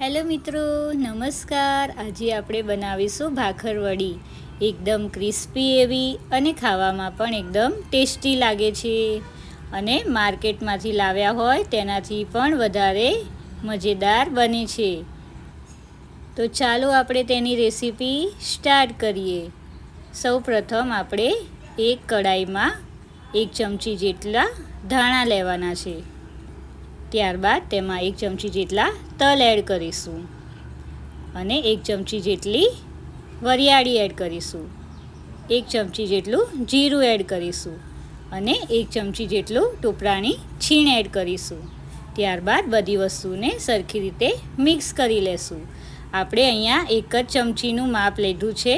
Hello મિત્રો, નમસ્કાર. આજે આપણે બનાવીશું ભાખરવડી. એકદમ ક્રિસ્પી એવી અને ખાવામાં પણ એકદમ ટેસ્ટી લાગે છે. અને માર્કેટમાંથી લાવ્યા હોય તેનાથી પણ વધારે મજેદાર બને છે. તો ચાલો આપણે તેની રેસીપી સ્ટાર્ટ કરીએ. સૌ પ્રથમ આપણે એક કડાઈમાં એક ચમચી જેટલા ધાણા લેવાના છે. ત્યારબાદ તેમાં એક ચમચી જેટલા તલ એડ કરીશું અને એક ચમચી જેટલી વરિયાળી એડ કરીશું. એક ચમચી જેટલું જીરું એડ કરીશું અને એક ચમચી જેટલું ટોપરાની છીણ એડ કરીશું. ત્યારબાદ બધી વસ્તુને સરખી રીતે મિક્સ કરી લેશું. આપણે અહીંયા એક જ ચમચીનું માપ લીધું છે,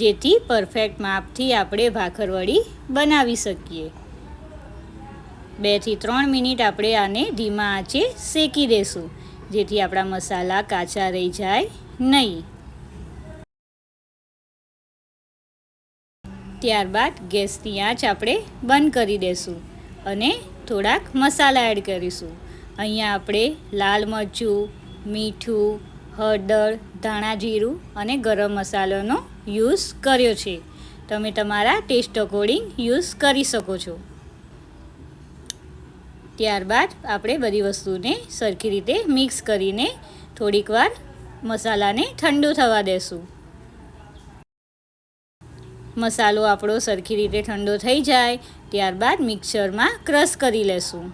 જેથી પરફેક્ટ માપથી આપણે ભાખરવડી બનાવી શકીએ. બેથી ત્રણ મિનિટ આપણે આને ધીમા આંચે શેકી દેશું, જેથી આપણા મસાલા કાચા રહી જાય નહીં. ત્યારબાદ ગેસની આંચ આપણે બંધ કરી દેશું અને થોડાક મસાલા એડ કરીશું. અહીંયા આપણે લાલ મરચું, મીઠું, હળદર, ધાણા જીરું અને ગરમ મસાલાનો યુઝ કર્યો છે. તમે તમારા ટેસ્ટ અકોર્ડિંગ યુઝ કરી શકો છો. ત્યારબાદ આપણે બધી વસ્તુને સરખી રીતે મિક્સ કરીને થોડીક વાર મસાલાને ઠંડુ થવા દેશું. મસાલો આપણો સરખી રીતે ઠંડો થઈ જાય, ત્યારબાદ મિક્સરમાં ક્રશ કરી લેશું.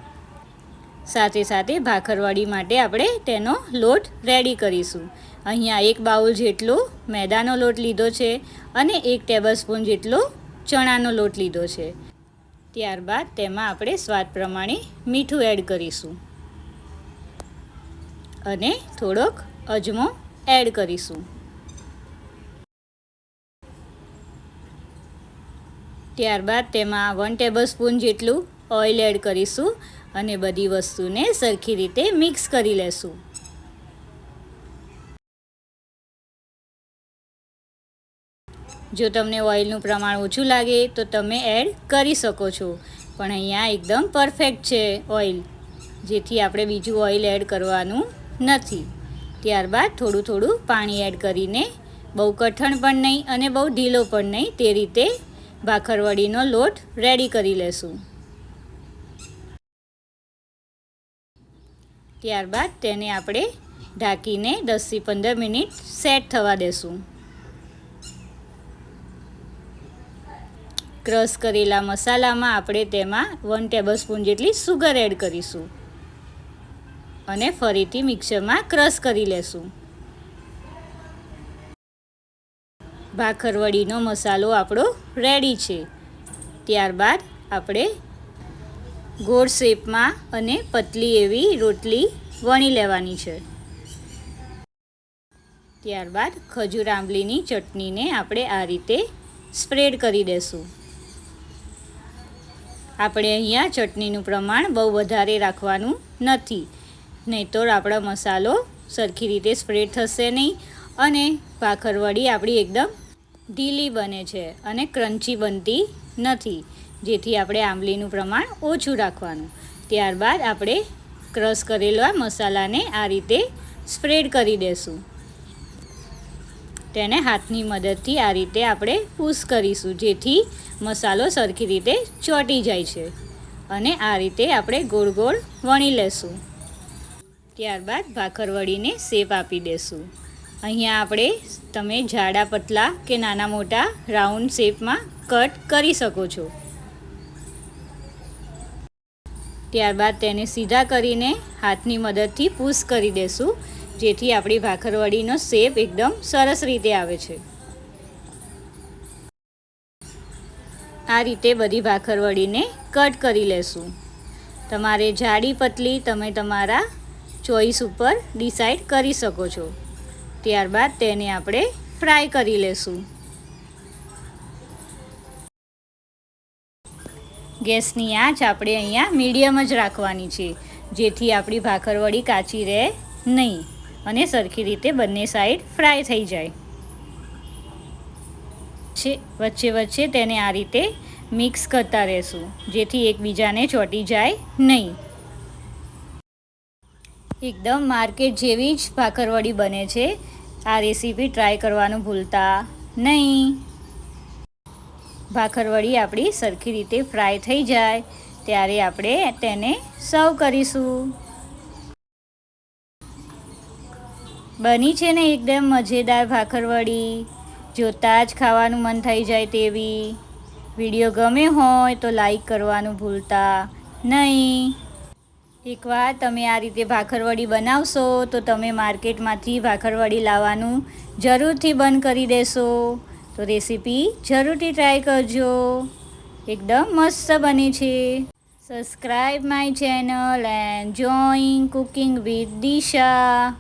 સાથે સાથે ભાખરવાડી માટે આપણે તેનો લોટ રેડી કરીશું. અહીંયા એક બાઉલ જેટલો મેદાનો લોટ લીધો છે અને એક ટેબલ સ્પૂન જેટલો ચણાનો લોટ લીધો છે. ત્યારબાદ તેમાં આપણે સ્વાદ પ્રમાણે મીઠું એડ કરીશું. અને થોડોક અજમો એડ કરીશું. ત્યારબાદ તેમાં વન ટેબલ સ્પૂન જેટલું ઓઇલ એડ કરીશું અને બધી વસ્તુને સરખી રીતે મિક્સ કરી લેશું. જો તમને ઓઇલનું પ્રમાણ ઓછું લાગે, તો તમે એડ કરી શકો છો. પણ અહીંયા એકદમ પરફેક્ટ છે ઓઇલ, જેથી આપણે બીજું ઓઇલ એડ કરવાનું નથી. ત્યારબાદ થોડું થોડું પાણી એડ કરીને, બહુ કઠણ પણ નહીં અને બહુ ઢીલો પણ નહીં, તે રીતે ભાખરવડીનો લોટ રેડી કરી લેશું. ત્યારબાદ તેને આપણે ઢાંકીને દસથી પંદર મિનિટ સેટ થવા દેશું. ક્રશ કરેલા મસાલામાં આપણે તેમાં વન ટેબલ સ્પૂન જેટલી સુગર એડ કરીશું. અને ફરીથી મિક્સરમાં ક્રશ કરી લેશું. ભાખરવડીનો મસાલો આપણો રેડી છે. ત્યારબાદ આપણે ગોળ શેપમાં અને પતલી એવી રોટલી વણી લેવાની છે. ત્યારબાદ ખજૂર આંબલીની ચટણીને આપણે આ રીતે સ્પ્રેડ કરી દેશું. આપણે અહીંયા ચટણીનું પ્રમાણ બહુ વધારે રાખવાનું નથી. નહીં તો આપણો મસાલો સરખી રીતે સ્પ્રેડ થશે નહીં અને ભાખરવડી આપણી એકદમ ઢીલી બને છે અને ક્રન્ચી બનતી નથી. જેથી આપણે આંબલીનું પ્રમાણ ઓછું રાખવાનું. ત્યારબાદ આપણે ક્રશ કરેલા મસાલાને આ રીતે સ્પ્રેડ કરી દેશું. તેને હાથની મદદથી આ રીતે આપણે પુશ કરીશું, જેથી મસાલો સરખી રીતે ચોંટી જાય છે અને આ રીતે આપણે ગોળ ગોળ વણી લેશું. ત્યારબાદ ભાખરવડીને શેપ આપી દેશું. અહીંયા આપણે તમે જાડા પતલા કે નાના મોટા રાઉન્ડ શેપમાં કટ કરી શકો છો. ત્યારબાદ તેને સીધા કરીને હાથની મદદથી પુશ કરી દેશું. જેથી આપણી ભાખરવડીનો શેપ એકદમ સરસ રીતે આવે છે. આ રીતે બધી ભાખરવડીને કટ કરી લેશું. તમારે જાડી પતલી તમે તમારા ચોઈસ ઉપર ડિસાઈડ કરી શકો છો. ત્યારબાદ તેને આપણે ફ્રાય કરી લેશું. ગેસની આંચ આપણે અહીંયા મીડિયમ જ રાખવાની છે, જેથી આપણી ભાખરવડી કાચી રહે નહીં. અને સરખી રીતે બંને સાઈડ ફ્રાય થઈ જાય. વચ્ચે વચ્ચે તેને આ રીતે મિક્સ કરતા રહેશું, જેથી એકબીજાને ચોંટી જાય નહીં. એકદમ માર્કેટ જેવી જ ભાખરવડી બને છે. આ રેસીપી ટ્રાય કરવાનું ભૂલતા નહીં. ભાખરવડી આપણી સરખી રીતે ફ્રાય થઈ જાય, ત્યારે આપણે તેને સર્વ કરીશું. બની છે ને એકદમ મજેદાર ભાખરવડી? જોતાં જ ખાવાનું મન થઈ જાય તેવી. વીડિયો ગમે હોય તો લાઈક કરવાનું ભૂલતા નહીં. એકવાર તમે આ રીતે ભાખરવડી બનાવશો તો તમે માર્કેટમાંથી ભાખરવડી લાવવાનું જરૂરથી બંધ કરી દેશો. તો રેસીપી જરૂરથી ટ્રાય કરજો. એકદમ મસ્ત બને છે. Subscribe my channel and join cooking with Disha